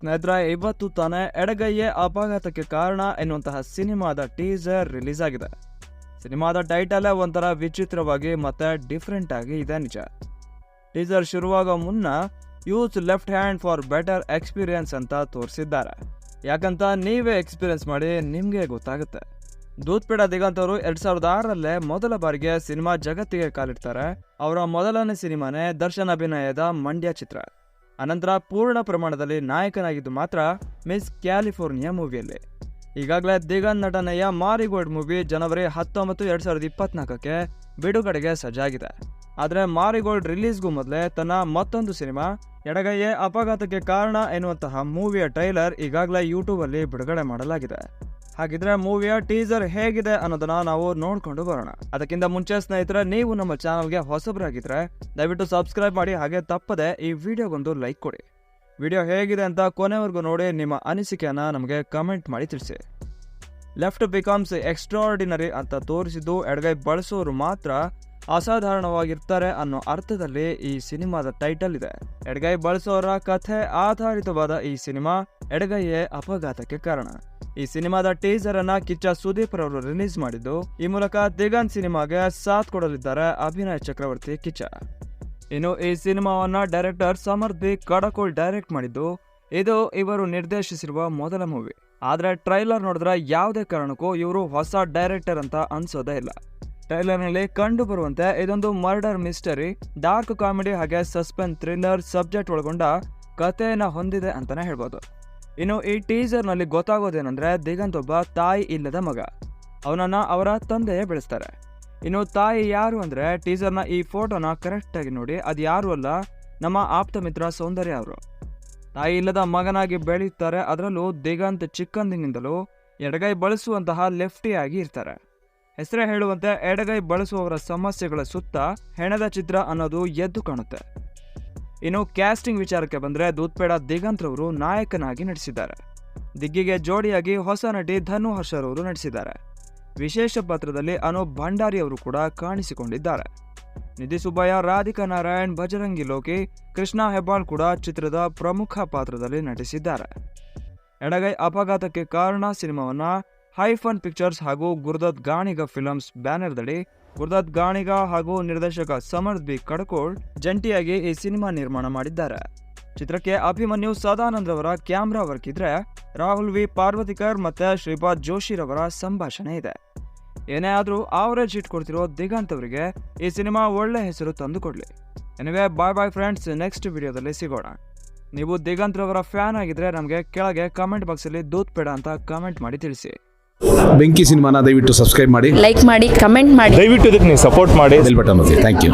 ಸ್ನೇಹಿತರೆ, ಇವತ್ತು ತಾನೇ ಎಡಗೈಯೇ ಅಪಘಾತಕ್ಕೆ ಕಾರಣ ಎನ್ನುವಂತಹ ಸಿನಿಮಾದ ಟೀಸರ್ ರಿಲೀಸ್ ಆಗಿದೆ. ಸಿನಿಮಾದ ಟೈಟಲೇ ಒಂಥರ ವಿಚಿತ್ರವಾಗಿ ಮತ್ತೆ ಡಿಫ್ರೆಂಟ್ ಆಗಿ ಇದೆ ನಿಜ. ಟೀಸರ್ ಶುರುವಾಗೋ ಮುನ್ನ use left hand for better experience ಅಂತ ತೋರಿಸಿದ್ದಾರೆ. ಯಾಕಂತ ನೀವೇ ಎಕ್ಸ್ಪೀರಿಯನ್ಸ್ ಮಾಡಿ ನಿಮಗೆ ಗೊತ್ತಾಗುತ್ತೆ. ದೂತ್ಪೀಡ ದಿಗಂತವರು ಎರಡ್ ಸಾವಿರದ ಆರರಲ್ಲೇ ಮೊದಲ ಬಾರಿಗೆ ಸಿನಿಮಾ ಜಗತ್ತಿಗೆ ಕಾಲಿಡ್ತಾರೆ. ಅವರ ಮೊದಲನೇ ಸಿನಿಮಾನೇ ದರ್ಶನ್ ಅಭಿನಯದ ಮಂಡ್ಯ ಚಿತ್ರ. ಅನಂತರ ಪೂರ್ಣ ಪ್ರಮಾಣದಲ್ಲಿ ನಾಯಕನಾಗಿದ್ದು ಮಾತ್ರ ಮಿಸ್ ಕ್ಯಾಲಿಫೋರ್ನಿಯಾ ಮೂವಿಯಲ್ಲಿ. ಈಗಾಗಲೇ ದಿಗನ್ ನಟನೆಯ ಮಾರಿಗೋಲ್ಡ್ ಮೂವಿ ಜನವರಿ ಹತ್ತೊಂಬತ್ತು ಎರಡ್ ಸಾವಿರದ ಇಪ್ಪತ್ನಾಲ್ಕಕ್ಕೆ ಬಿಡುಗಡೆಗೆ ಸಜ್ಜಾಗಿದೆ. ಆದರೆ ಮಾರಿಗೋಲ್ಡ್ ರಿಲೀಸ್ಗೂ ಮೊದಲೇ ತನ್ನ ಮತ್ತೊಂದು ಸಿನಿಮಾ, ಎಡಗೈಯೇ ಅಪಘಾತಕ್ಕೆ ಕಾರಣ ಎನ್ನುವಂತಹ ಮೂವಿಯ ಟ್ರೈಲರ್ ಈಗಾಗಲೇ ಯೂಟ್ಯೂಬಲ್ಲಿ ಬಿಡುಗಡೆ ಮಾಡಲಾಗಿದೆ. ಹಾಗಿದ್ರೆ ಮೂವಿಯ ಟೀಸರ್ ಹೇಗಿದೆ ಅನ್ನೋದನ್ನ ನಾವು ನೋಡ್ಕೊಂಡು ಬರೋಣ. ಅದಕ್ಕಿಂತ ಮುಂಚೆ ಸ್ನೇಹಿತರೆ, ನೀವು ನಮ್ಮ ಚಾನಲ್ಗೆ ಹೊಸಬರಾಗಿದ್ರೆ ದಯವಿಟ್ಟು ಸಬ್ಸ್ಕ್ರೈಬ್ ಮಾಡಿ, ಹಾಗೆ ತಪ್ಪದೆ ಈ ವಿಡಿಯೋಗೊಂದು ಲೈಕ್ ಕೊಡಿ. ವಿಡಿಯೋ ಹೇಗಿದೆ ಅಂತ ಕೊನೆವರೆಗೂ ನೋಡಿ, ನಿಮ್ಮ ಅನಿಸಿಕೆಯನ್ನ ನಮಗೆ ಕಮೆಂಟ್ ಮಾಡಿ ತಿಳಿಸಿ. ಲೆಫ್ಟ್ ಬಿಕಮ್ಸ್ ಎಕ್ಸ್ಟ್ರಾರ್ಡಿನರಿ ಅಂತ ತೋರಿಸಿದ್ದು, ಎಡಗೈ ಬಳಸೋರು ಮಾತ್ರ ಅಸಾಧಾರಣವಾಗಿರ್ತಾರೆ ಅನ್ನೋ ಅರ್ಥದಲ್ಲಿ ಈ ಸಿನಿಮಾದ ಟೈಟಲ್ ಇದೆ. ಎಡಗೈ ಬಳಸೋರ ಕಥೆ ಆಧಾರಿತವಾದ ಈ ಸಿನಿಮಾ ಎಡಗೈಯೇ ಅಪಘಾತಕ್ಕೆ ಕಾರಣ. ಈ ಸಿನಿಮಾದ ಟೀಸರ್ ಅನ್ನ ಕಿಚ್ಚ ಸುದೀಪ್ ರವರು ರಿಲೀಸ್ ಮಾಡಿದ್ದು, ಈ ಮೂಲಕ ದಿಗಂತ್ ಸಿನಿಮಾಗೆ ಸಾಥ್ ಕೊಡಲಿದ್ದಾರೆ ಅಭಿನಯ ಚಕ್ರವರ್ತಿ ಕಿಚ್ಚ. ಇನ್ನು ಈ ಸಿನಿಮಾವನ್ನ director Samarth B Kadakol direct ಮಾಡಿದ್ದು, ಇದು ಇವರು ನಿರ್ದೇಶಿಸಿರುವ ಮೊದಲ ಮೂವಿ. ಆದರೆ ಟ್ರೈಲರ್ ನೋಡಿದ್ರೆ ಯಾವುದೇ ಕಾರಣಕ್ಕೂ ಇವರು ಹೊಸ ಡೈರೆಕ್ಟರ್ ಅಂತ ಅನ್ಸೋದೇ ಇಲ್ಲ. ಟ್ರೈಲರ್ನಲ್ಲಿ ಕಂಡು ಬರುವಂತೆ ಇದೊಂದು ಮರ್ಡರ್ ಮಿಸ್ಟರಿ, ಡಾರ್ಕ್ ಕಾಮಿಡಿ ಹಾಗೆ ಸಸ್ಪೆನ್ಸ್ ಥ್ರಿಲ್ಲರ್ ಸಬ್ಜೆಕ್ಟ್ ಒಳಗೊಂಡ ಕಥೆಯನ್ನ ಹೊಂದಿದೆ ಅಂತಾನೆ ಹೇಳ್ಬೋದು. ಇನ್ನು ಈ ಟೀಸರ್ನಲ್ಲಿ ಗೊತ್ತಾಗೋದೇನೆಂದರೆ ದಿಗಂತ್ ಒಬ್ಬ ತಾಯಿ ಇಲ್ಲದ ಮಗ. ಅವನನ್ನ ಅವರ ತಂದೆಯೇ ಬೆಳೆಸ್ತಾರೆ. ಇನ್ನು ತಾಯಿ ಯಾರು ಅಂದ್ರೆ ಟೀಸರ್ನ ಈ ಫೋಟೋನ ಕರೆಕ್ಟಾಗಿ ನೋಡಿ ಅದು ಯಾರು ಅಲ್ಲ, ನಮ್ಮ ಆಪ್ತ ಮಿತ್ರ ಸೌಂದರ್ಯ ಅವರು. ತಾಯಿ ಇಲ್ಲದ ಮಗನಾಗಿ ಬೆಳೆಯುತ್ತಾರೆ ಅದರಲ್ಲೂ ದಿಗಂತ್ ಚಿಕ್ಕಂದಿನಿಂದಲೂ ಎಡಗೈ ಬಳಸುವಂತಹ ಲೆಫ್ಟಿಯಾಗಿ ಇರ್ತಾರೆ. ಹೆಸರೇ ಹೇಳುವಂತೆ ಎಡಗೈ ಬಳಸುವವರ ಸಮಸ್ಯೆಗಳ ಸುತ್ತ ಹೆಣದ ಚಿತ್ರ ಅನ್ನೋದು ಎದ್ದು ಕಾಣುತ್ತೆ. ಇನ್ನು ಕ್ಯಾಸ್ಟಿಂಗ್ ವಿಚಾರಕ್ಕೆ ಬಂದರೆ ದೂತ್ಪೇಡ ದಿಗಂತ್ ರವರು ನಾಯಕನಾಗಿ ನಟಿಸಿದ್ದಾರೆ. ದಿಗ್ಗಿಗೆ ಜೋಡಿಯಾಗಿ ಹೊಸ ನಟಿ ಧನು ಹರ್ಷರವರು ನಟಿಸಿದ್ದಾರೆ. ವಿಶೇಷ ಪಾತ್ರದಲ್ಲಿ ಅನೂಪ್ ಭಂಡಾರಿ ಅವರು ಕೂಡ ಕಾಣಿಸಿಕೊಂಡಿದ್ದಾರೆ. ನಿಧಿ ಸುಬ್ಬಯ್ಯ, ರಾಧಿಕಾ ನಾರಾಯಣ್ ಬಜರಂಗಿ ಲೋಕಿ, ಕೃಷ್ಣ ಹೆಬ್ಬಾಳ್ ಕೂಡ ಚಿತ್ರದ ಪ್ರಮುಖ ಪಾತ್ರದಲ್ಲಿ ನಟಿಸಿದ್ದಾರೆ. ಎಡಗೈ ಅಪಘಾತಕ್ಕೆ ಕಾರಣ ಸಿನಿಮಾವನ್ನ ಹೈಫನ್ ಪಿಕ್ಚರ್ಸ್ ಹಾಗೂ ಗುರುದತ್ ಗಾಣಿಗ ಫಿಲಮ್ಸ್ ಬ್ಯಾನರ್ದಡಿ ಗುರುದತ್ ಗಾಣಿಗ ಹಾಗೂ ನಿರ್ದೇಶಕ ಸಮರ್ಥ್ ಬಿ ಕಡಕೋಳ್ ಜಂಟಿಯಾಗಿ ಈ ಸಿನಿಮಾ ನಿರ್ಮಾಣ ಮಾಡಿದ್ದಾರೆ. ಚಿತ್ರಕ್ಕೆ ಅಭಿಮನ್ಯು ಸದಾನಂದ್ ರವರ ಕ್ಯಾಮ್ರಾ ವರ್ಕ್ ಇದ್ರೆ ರಾಹುಲ್ ವಿ ಪಾರ್ವತಿಕರ್ ಮತ್ತೆ ಶ್ರೀಪಾದ್ ಜೋಶಿರವರ ಸಂಭಾಷಣೆ ಇದೆ. ಏನೇ ಆದರೂ ಆವರೇಜ್ ಹಿಟ್ ಕೊಡ್ತಿರೋ ದಿಗಂತ್ ಅವರಿಗೆ ಈ ಸಿನಿಮಾ ಒಳ್ಳೆ ಹೆಸರು ತಂದು ಕೊಡ್ಲಿ anyway bye bye friends next ವಿಡಿಯೋದಲ್ಲಿ ಸಿಗೋಣ. ನೀವು ದಿಗಂತ್ ರವರ ಫ್ಯಾನ್ ಆಗಿದ್ರೆ ನಮಗೆ ಕೆಳಗೆ ಕಮೆಂಟ್ ಬಾಕ್ಸಲ್ಲಿ ದೂತ್ ಬೇಡ ಅಂತ ಕಮೆಂಟ್ ಮಾಡಿ ತಿಳಿಸಿ. ಬೆಂಕಿ ಸಿನಿಮಾನ ದಯವಿಟ್ಟು ಸಬ್ಸ್ಕ್ರೈಬ್ ಮಾಡಿ. ಲೈಕ್ ಮಾಡಿ ಕಮೆಂಟ್ ಮಾಡಿ. ದಯವಿಟ್ಟು ಇದಕ್ಕೆ ನೀವು ಸಪೋರ್ಟ್ ಮಾಡಿ. ಬೆಲ್ ಬಟನ್ ಒತ್ತಿ. Thank you